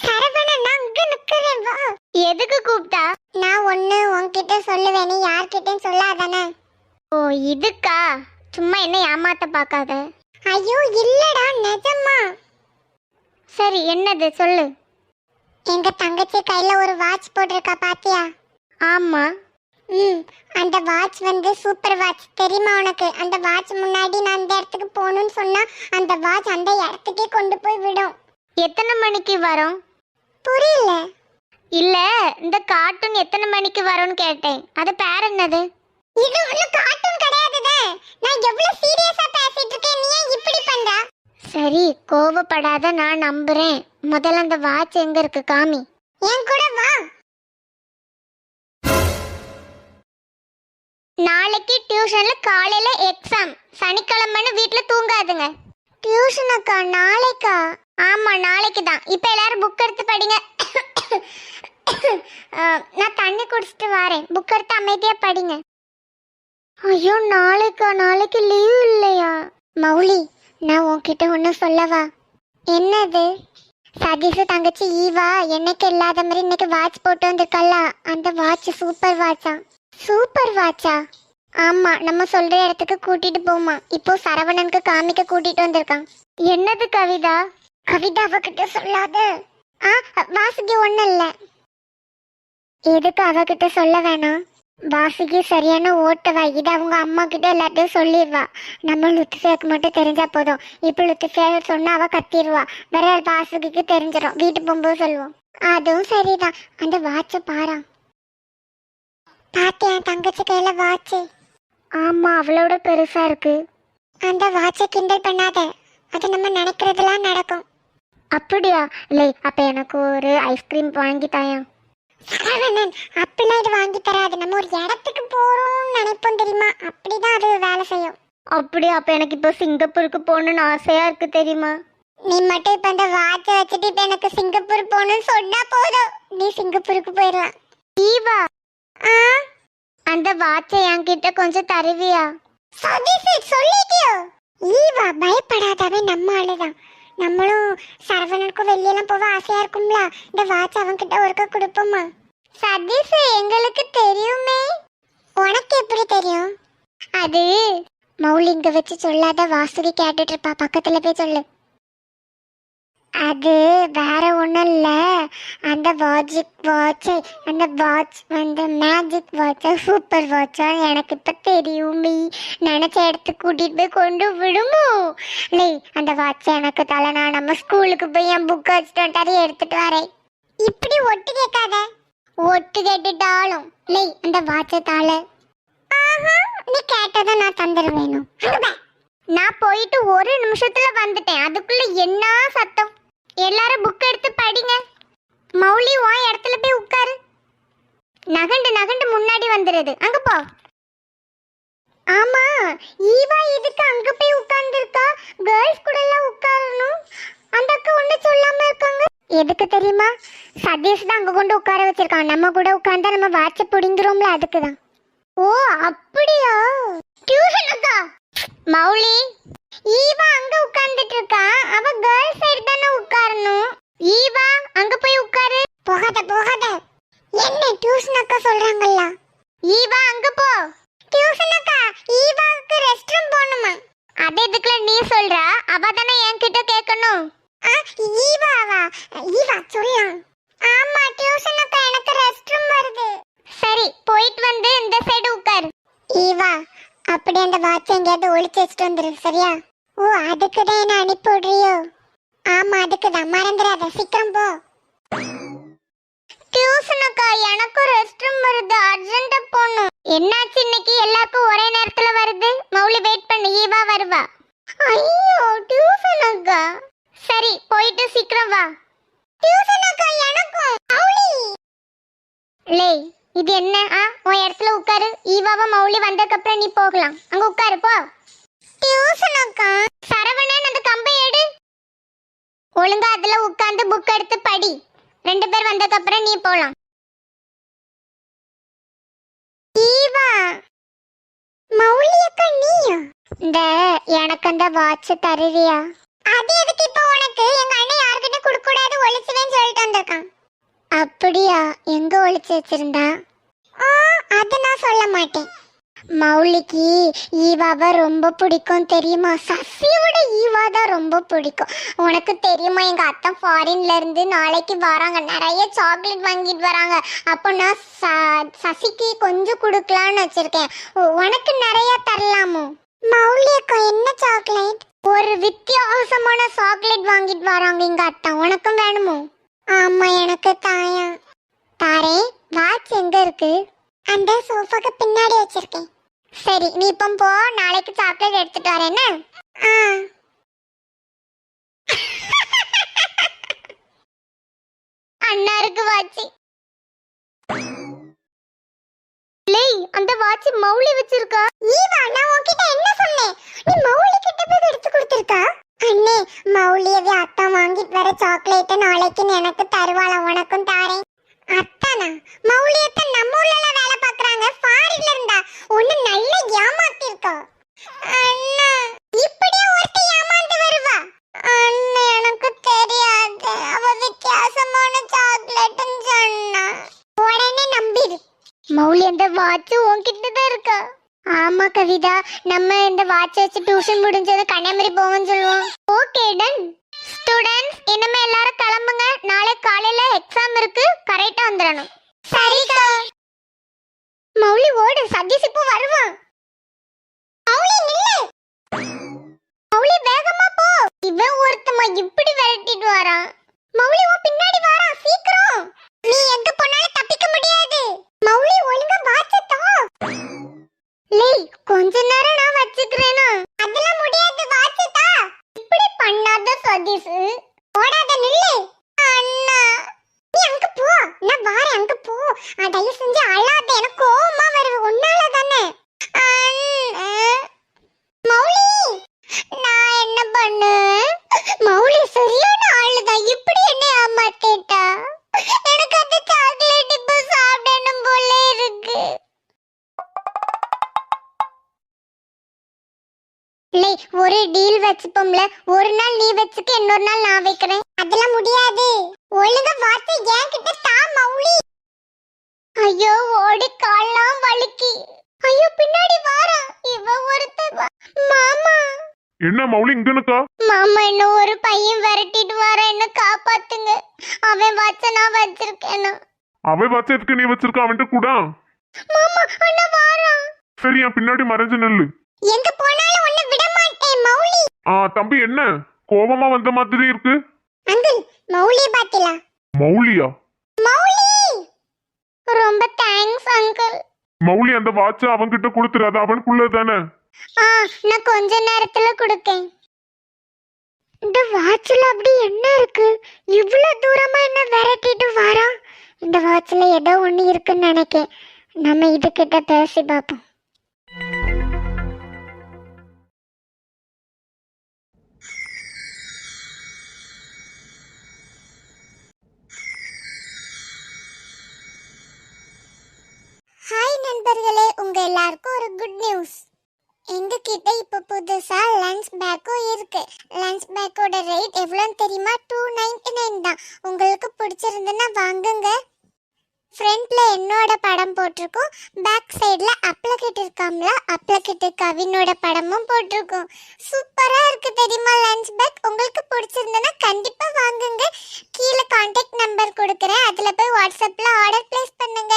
சரவணன் நான் அங்க நிக்கிறேன் வா. எதுக்கு கூப்பிட்டா? நான் ஒண்ணு உன்கிட்ட சொல்லுவேன் நீ யார்கிட்டயும் சொல்லாதானே? ஓ இதுக்கா? சும்மா என்ன ஏமாத்த பார்க்காத? ஐயோ இல்லடா நிஜமா. சரி என்னது சொல்லு. எங்க தங்கச்சி கையில ஒரு வாட்ச் போட்டிருக்கா பாத்தியா? ஆமா. ம் அந்த வாட்ச் வந்து சூப்பர் வாட்ச் தெரியுமா உனக்கு? அந்த வாட்ச் முன்னாடி நான் அந்த இடத்துக்கு போகணும்னு சொன்னா அந்த வாட்ச் அந்த இடத்துக்கே கொண்டு போய் விடும். எத்தனை மணிக்கு வரும்? புரியல. இல்ல இந்த கார்ட்டூன் எத்தனை மணிக்கு வரும்னு கேட்டேன். அது பேர் என்னது? இது ஒண்ணு கார்ட்டூன் கிடையாதுதே. நான் எவ்வளவு சீரியஸா பேசிட்டு இருக்கேன் நீ ஏன் இப்படி பண்ற? சரி கோவப்படாத நான் நம்புறேன். முதல்ல அந்த வாட்ச் எங்க இருக்கு காமி. என் கூட வா. நாளைக்கு டியூஷன்ல காலையில எக்ஸாம் சனிக்கிழமைன்னு வீட்ல தூங்காதுங்க. டியூஷனுக்கா நாளைக்கா. ஆமா நாளைக்கு தான் இப்போ எல்லாரும் புக் எடுத்து படிங்க. நான் தண்ணி குடிச்சிட்டு வரேன். புக் எடுத்து அமைதியா படிங்க. ஐயோ நாளைக்கா. நாளைக்கு லீவ் இல்லையா? மௌலி நான் உன்கிட்ட ஒன்றும் சொல்லவா? என்னது? சதீஷ் தங்கச்சி ஈவா என்னைக்கு இல்லாத மாதிரி இன்னைக்கு வாட்ச் போட்டு வந்திருக்கல்ல? அந்த வாட்ச் சூப்பர் வாட்சா சூப்பர் வாட்சா ஆமா நம்ம சொல்ற இடத்துக்கு கூட்டிட்டு போமா. இப்போ சரவணனுக்கு காமிக்க கூட்டிட்டு வந்திருக்கான். என்னது கவிதா? கவிதா அவகிட்ட சொல்லாத. ஆ வாசுகி ஒண்ணு இல்ல. எதுக்கு அவகிட்ட சொல்ல வேணாம்? வாசுகி சரியான ஓட்டவா. இது அவங்க அம்மா கிட்ட எல்லாத்தையும் சொல்லிடுவா. நம்ம லுத்துஃபியாக்கு மட்டும் தெரிஞ்சா போதும். இப்போ லுத்துஃபியா சொன்னா அவ கத்திடுவா. வேற வாசுகிக்கு தெரிஞ்சிடும் வீட்டு போகும்போது சொல்லுவோம். அதுவும் சரிதான். அந்த வாட்ச பாரா பாத்தியா தங்கச்சி கையில வாட்சு? ஆமா அவளோட பெருசா இருக்கு. அந்த வாட்சை கிண்டல் பண்ணாத. அது நம்ம நினைக்கிறதெல்லாம் நடக்கும். அப்படியா? இல்லை அப்ப எனக்கு ஒரு ஐஸ்கிரீம் வாங்கி தாயா. சரவணன் அப்படிலாம் இது வாங்கி தராது. நம்ம ஒரு இடத்துக்கு போறோம்னு நினைப்போம் தெரியுமா? அப்படிதான் அது வேலை செய்யும். அப்படியா? அப்ப எனக்கு இப்போ சிங்கப்பூருக்கு போகணும்னு ஆசையா இருக்கு தெரியுமா? நீ மட்டும் இப்ப அந்த வாட்சை வச்சுட்டு இப்ப எனக்கு சிங்கப்பூர் போகணும்னு சொன்னா போதும். நீ சிங்கப்பூருக்கு போயிடலாம் ஈவா! ஆ? அந்த வாட்சை என்கிட்ட கொஞ்சம் தருவியா? சதீஷ் சொல்லிட்டியோ? ஈவா பயப்படாதவே நம்ம ஆளுதான். நம்மளும் சரவணனுக்கும் வெளியெல்லாம் போக ஆசையா இருக்கும்ல? இந்த வாட்ச் அவன்கிட்ட ஒருக்க கொடுப்போமா? சதீஷ் எங்களுக்கு தெரியுமே. உனக்கு எப்படி தெரியும்? அது மௌலி இங்க வச்சு சொல்லாத வாசுகி கேட்டுட்டு இருப்பா. பக்கத்துல போய் சொல்லு. அது வேற ஒன்றும் இல்லை. அந்த வாட்சிக் வாட்சை அந்த வாட்ச் வந்து மேஜிக் வாட்சா சூப்பர் வாட்சா எனக்கு இப்போ தெரியுமே. நினச்ச இடத்துக்கு கூட்டிகிட்டு போய் கொண்டு விடுமோ? இல்லை அந்த வாட்சை எனக்கு தலை நான் நம்ம ஸ்கூலுக்கு போய் என் புக் வச்சுட்டு வந்துட்டு அதை எடுத்துட்டு வரேன். இப்படி ஒட்டு கேட்காத. ஒட்டு கேட்டுட்டாலும் இல்லை அந்த வாட்சை தாள ஆஹா நீ கேட்டதை நான் தந்துடுவேணும் நான் போயிட்டு ஒரு நிமிஷத்துல வந்துட்டேன். அதுக்குள்ள என்ன சத்தம்? எல்லாரும் புக் எடுத்து படிங்க. மௌலி ஓ இடத்துல போய் உட்காரு. நகண்டு நகண்டு முன்னாடி வந்துடுது அங்க போ. ஆமா ஈவா எதுக்கு அங்க போய் உட்கார்ந்துருக்கா? கேர்ள்ஸ் கூட எல்லாம் உட்காரணும். அந்த அக்கா ஒண்ணு சொல்லாம இருக்காங்க. எதுக்கு தெரியுமா? சதீஷ் தான் அங்க கொண்டு உட்கார வச்சிருக்கான். நம்ம கூட உட்கார்ந்தா நம்ம வாட்ச புடிங்குறோம்ல அதுக்கு தான் ஓ அப்படியா? டியூஷன் அக்கா. மௌலி ஈவா அங்க உட்கார்ந்துட்டு இருக்கா? அவ கேர்ள்ஸ் உட்காரணும் ஈவா அங்க போய் உட்காரு. போகாத போகாத. என்ன டியூஷன் அக்கா சொல்றாங்கல்ல? ஈவா அங்க போ. டியூஷன் அக்கா ஈவாவுக்கு ரெஸ்ட் ரூம் போகணுமா? அது எதுக்குல நீ சொல்ற? அவ தானே என்கிட்ட கேட்கணும் ஆ, ஈவாவா? ஈவா சொல்லலாம் ஆமா டியூஷன் அக்கா எனக்கு ரெஸ்ட் ரூம் வருது. சரி போயிட்டு வந்து இந்த சைடு உட்காரு. ஈவா அப்படியே அந்த வாட்ச் எங்கேயாவது ஒளிச்சு வச்சுட்டு வந்துரு சரியா? ஓ அதுக்கு தான் என்ன அனுப்பி விடுறியோ? ஆமா அதுக்கு தான் மறந்துடாத. சீக்கிரம் போ. டியூஷன் அக்கா எனக்கும் ரெஸ்ட் ரூம் வருது அர்ஜென்ட்டா போகணும். என்னாச்சு இன்னைக்கு? எல்லாருக்கும் ஒரே நேரத்துல வருது. மௌலி வெயிட் பண்ணு. ஈவா வருவா. ஐயோ டியூஷன் அக்கா. சரி போயிட்டு சீக்கிரம் வா. டியூஷன் அக்கா எனக்கும். மௌலி. லே இது என்ன? ஆ உன் இடத்துல உட்காரு. ஈவாவா மௌலி வந்ததுக்கு அப்புறம் நீ போகலாம். அங்க உட்காரு போ. டியூஷன் அக்கா சரவணன் அந்த ஒழுங்கா அதுல உட்கார்ந்து புக் எடுத்து படி. ரெண்டு பேர் வந்ததுக்கு அப்புறம் நீ போலாம். ஈவா மௌலி அக்கா நீயா? இந்த எனக்கு அந்த வாட்ச் தருவியா? அது எதுக்கு இப்போ உனக்கு? எங்க அண்ணன் யார்கிட்ட கொடுக்க கூடாது ஒளிச்சுவேன்னு சொல்லிட்டு வந்திருக்கான். அப்படியா? எங்க ஒளிச்சு வச்சிருந்தா? ஆ, அது நான் சொல்ல மாட்டேன். மௌலிக்கு ஈவாவை ரொம்ப பிடிக்கும் தெரியுமா? சசியோட ஈவா தான் ரொம்ப பிடிக்கும். உனக்கு தெரியுமா எங்கள் அத்தை ஃபாரின்ல இருந்து நாளைக்கு வராங்க. நிறைய சாக்லேட் வாங்கிட்டு வராங்க. அப்போ நான் ச- சசிக்கு கொஞ்சம் கொடுக்கலான்னு வச்சிருக்கேன். உனக்கு நிறைய தரலாமோ? மௌலி அக்கா என்ன சாக்லேட் ஒரு வித்தியாசமான சாக்லேட் வாங்கிட்டு வராங்க எங்கள் அத்தை. உனக்கும் வேணுமோ? ஆமாம் எனக்கு தாயா. தாரே வாட்ச் எங்கே இருக்கு? அந்த சோஃபாக்கு பின்னாடி வச்சிருக்கேன். சரி நீ இப்போ போ. நாளைக்கு சாக்லேட் எடுத்துட்டு வரேன்னு ஆ. அண்ணாருக்கு வாட்சி லேய் அந்த வாட்சி மௌலி வச்சிருக்கா? ஈவா நான் உன்கிட்ட என்ன சொன்னேன்? நீ மௌலி கிட்ட போய் எடுத்து கொடுத்திருக்கா? அண்ணே மௌலியவே அத்தா வாங்கிட்டு வர சாக்லேட் நாளைக்கு எனக்கு தருவாளா? உனக்கும் தாரேன். அத்தானா மௌலியத்தை நம்ம ஊர்ல வேலை பாக்குறாங்க ஃபாரின்ல இருந்தா ஒண்ணு நல்ல ஏமாத்திருக்கா அண்ணா இப்படியே ஒருத்த ஏமாந்து வருவா? அண்ணா எனக்கு தெரியாது. அவ வித்தியாசமான சாக்லேட்னு சொன்னா. உடனே நம்பிடு. மௌலி அந்த வாட்ச் உன்கிட்ட தான் இருக்கா? ஆமா கவிதா. நம்ம இந்த வாட்ச் வச்சு டியூஷன் முடிஞ்சது கன்னியாகுமரி போவோம்னு சொல்லுவோம். ஓகே டன் ஸ்டூடெண்ட்ஸ் இனிமே எல்லாரும் கிளம்புங்க. நாளை காலையில எக்ஸாம் இருக்கு. கரெக்டா வந்துடணும் மௌலி ஓடு லே ஒரு டீல் வச்சுப்போம்ல. ஒரு நாள் நீ வச்சுக்க இன்னொரு நாள் நான் வைக்கிறேன். அதெல்லாம் முடியாது. ஒழுங்கா வார்த்தை என்கிட்ட தா மௌலி. ஐயோ ஓடி கால்லாம் வலிக்கி ஐயோ பின்னாடி வாரா இவ ஒருத்தர் மாமா. என்ன மௌலி இங்கனுக்கா மாமா என்ன ஒரு பையன் விரட்டிட்டு வர. என்ன காப்பாத்துங்க. அவன் வச்ச நான் வச்சிருக்கேனா. அவை வச்சதுக்கு நீ வச்சிருக்க? அவன்கிட்ட கூடா. மாமா அண்ணா வாரான் சரி என் பின்னாடி மறைஞ்சு நில்லு. எங்க போனாலும் உன்னை விட மாட்டேன் மௌலி. ஆ தம்பி என்ன? கோபமா வந்த மாதிரி இருக்கு. அங்கிள் மௌலி பாத்திலா மௌலியா? மௌலி! ரொம்ப தேங்க்ஸ் அங்கிள் மௌலி அந்த வாட்ச அவன்கிட்ட கொடுத்துரு அது அவனுக்குள்ள தானே? ஆ நான் கொஞ்ச நேரத்துல கொடுக்கேன். இந்த வாட்ச்ல அப்படி என்ன இருக்கு? இவ்வளவு தூரமா என்ன விரட்டிட்டு வாரான்? இந்த வாட்ச்ல ஏதோ ஒண்ணு இருக்குன்னு நினைக்கேன். நம்ம இது கிட்ட பேசி பார்ப்போம். நண்பர்களே உங்க எல்லாருக்கும் ஒரு குட் நியூஸ் எங்ககிட்ட இப்போ புதுசா லன்ச் பேக்கும் இருக்கு. லன்ச் பேக்கோட ரேட் எவ்வளோன்னு தெரியுமா? டூ நைன்டி நைன் தான். உங்களுக்கு பிடிச்சிருந்துன்னா வாங்குங்க. ஃப்ரண்ட்ல என்னோட படம் போட்டிருக்கோம். பேக் சைடில் அப்ளகிட் இருக்காம்ல அப்ளகிட் கவினோட படமும் போட்டிருக்கோம். சூப்பராக இருக்கு தெரியுமா லன்ச் பேக் உங்களுக்கு பிடிச்சிருந்ததுன்னா கண்டிப்பாக வாங்குங்க. கீழே கான்டாக்ட் நம்பர் கொடுக்குறேன். அதில் போய் வாட்ஸ்அப்பில் ஆர்டர் பிளேஸ் பண்ணுங்க.